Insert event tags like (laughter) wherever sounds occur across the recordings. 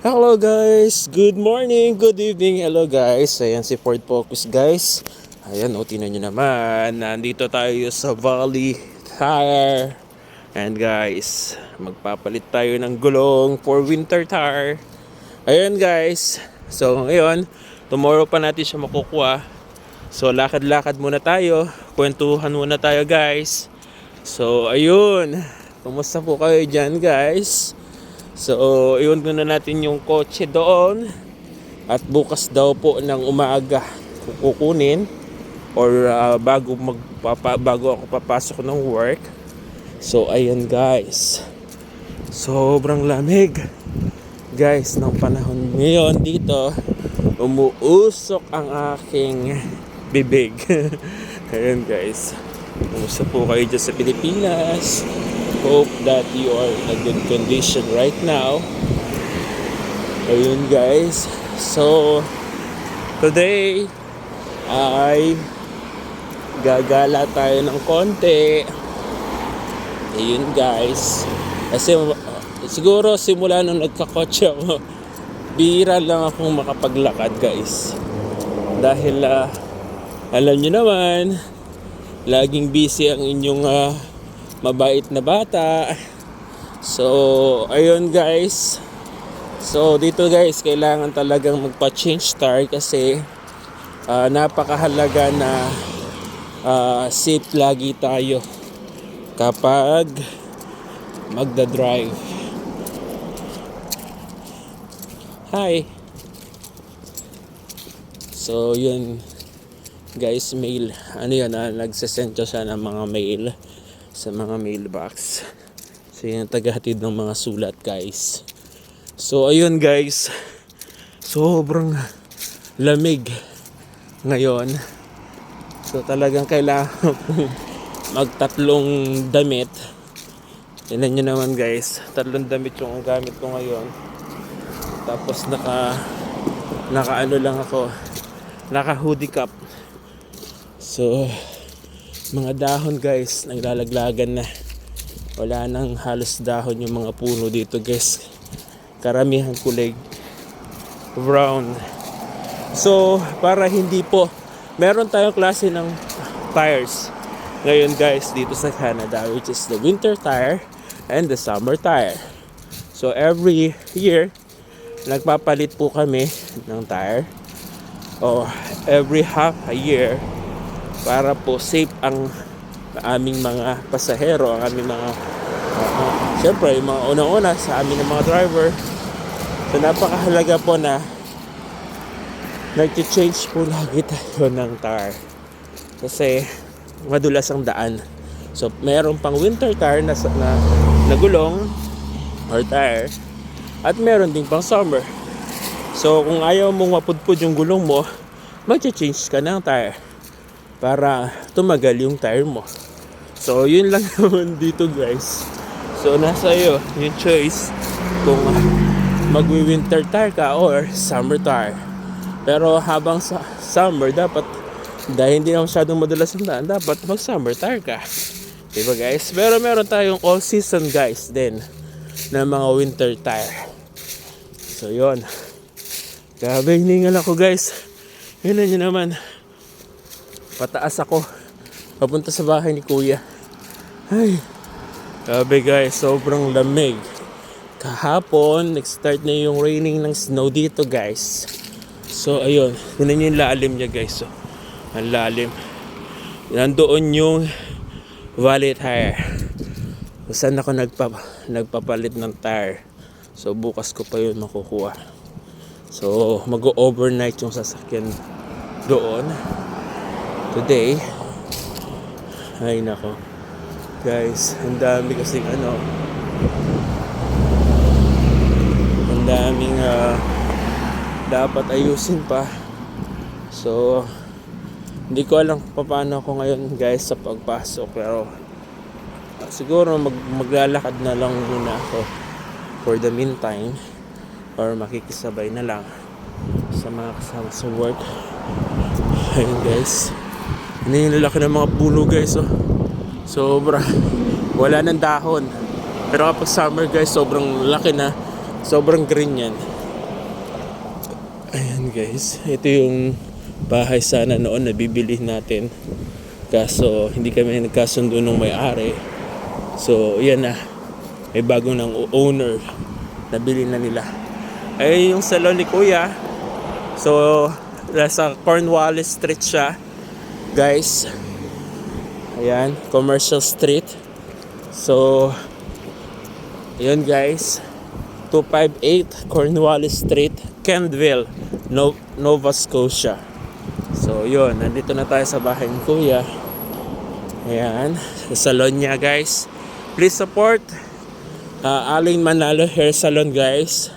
Hello guys, good morning, good evening, hello guys. Ayan si Ford Focus guys. Ayan, o tinan nyo naman, nandito tayo sa Valley Tire. And guys, magpapalit tayo ng gulong for winter tire. Ayan guys, so ngayon, tomorrow pa natin siya makukuha. So lakad-lakad muna tayo, kwentuhan muna tayo guys. So ayun, kumusta po kayo dyan guys? So, iwan muna natin yung kotse doon. At bukas daw po ng umaga kukunin or ah, bago magpapa, bago ako papasok ng work. So, ayan guys. Sobrang lamig. Guys, ng panahon ngayon dito, umuusok ang aking bibig. (laughs) ayan guys. Kumusta po kayo dyan sa Pilipinas? Hope that you are in a good condition right now. Ayun guys. So, today ay gagala tayo ng konti. Ayun guys. Kasi uh, siguro simula nung nagkakotse ako, bihira lang akong makapaglakad guys. Dahil ah, alam nyo naman, laging busy ang inyong ah, mabait na bata. So, ayun guys. So, dito guys, kailangan talagang magpa-change tire kasi ah, napakahalaga na ah, safe lagi tayo kapag magda-drive. Hi. So, yun guys, mail. Ano yan, ah, nagsasend siya ng mga mail sa mga mailbox. So yun tagahatid ng mga sulat guys. So ayun guys. Sobrang lamig ngayon. So talagang kailangan (laughs) magtatlong damit. Tignan nyo naman guys. Tatlong damit yung gamit ko ngayon. Tapos naka naka ano lang ako. Naka hoodie cap. So mga dahon guys naglalaglagan na. Wala nang halos dahon yung mga puno dito guys. Karamihan kulay brown. So para hindi po meron tayong klase ng tires ngayon guys dito sa Canada which is the winter tire and the summer tire. So every year nagpapalit po kami ng tire. O every half a year para po safe ang aming mga pasahero, ang aming mga uh, syempre yung mga unang-una sa amin ng mga driver. So napakahalaga po na nag-change po (laughs) lagi tayo ng tire. Kasi madulas ang daan. So meron pang winter tire na, na, na gulong or tire at meron din pang summer. So kung ayaw mong mapudpud yung gulong mo, mag-change ka ng tire para tumagal yung tire mo. So, yun lang (laughs) naman dito guys. So, nasa iyo yung choice kung magwi-winter tire ka or summer tire. Pero habang sa summer, dapat dahil hindi na masyadong madulas ang daan, dapat mag-summer tire ka. Diba guys? Pero meron tayong all season guys din na mga winter tire. So, yun. Grabe, hiningal ako guys. Yun na nyo naman pataas ako. Papunta sa bahay ni kuya. Ay grabe guys sobrang lamig. Kahapon nag-start na yung raining ng snow dito guys. So ayun. Kunin nyo yung lalim niya guys. So, ang lalim. Nandoon yung valley tire. Kung saan ako nagpa, nagpapalit ng tire. So bukas ko pa yun makukuha. So mag-overnight yung sasakyan doon today. Ay nako. Guys ang dami kasing ano. Ang daming ah, dapat ayusin pa. So hindi ko alam paano ako ngayon guys sa pagpasok. Pero siguro mag, maglalakad na lang muna ako for the meantime or makikisabay na lang sa mga kasama sa work. Ayun guys ano yung lalaki ng mga puno guys oh. Sobra. Wala ng dahon. Pero kapag summer guys, sobrang laki na. Sobrang green yan. Ayan guys, ito yung bahay sana noon na bibili natin. Kaso hindi kami nagkasundo nung may-ari. So yan na, may bagong ng owner. Nabili na nila. Ay yung salon ni Kuya. So nasa Cornwallis Street siya. Guys, ayan, Commercial Street. So, yun guys, 258 Cornwallis Street, Kentville, no- Nova Scotia. So yun, nandito na tayo sa bahay ni Kuya. Ayan, sa salon niya guys. Please support uh, Aling Manalo Hair Salon guys.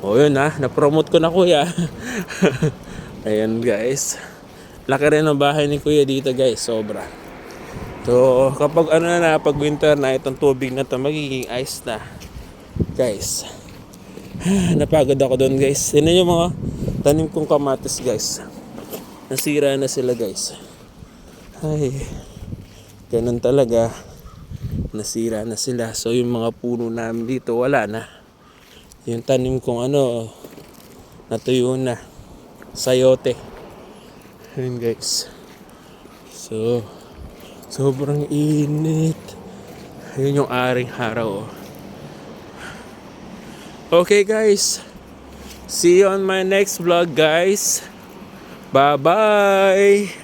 O yun ha, na-promote ko na Kuya. (laughs) Ayan guys. Laki rin ang bahay ni Kuya dito guys, sobra. So kapag ano na, pag winter na, itong tubig na to magiging ice na. Guys, (sighs) napagod ako doon guys. Tingnan yung mga tanim kong kamatis guys. Nasira na sila guys. Ay, ganun talaga. Nasira na sila. So yung mga puno namin dito wala na. Yung tanim kong ano, natuyo na. Sayote. Ayun guys. So, sobrang init. Ayun yung aring araw. oh. Okay guys. See you on my next vlog guys. Bye bye.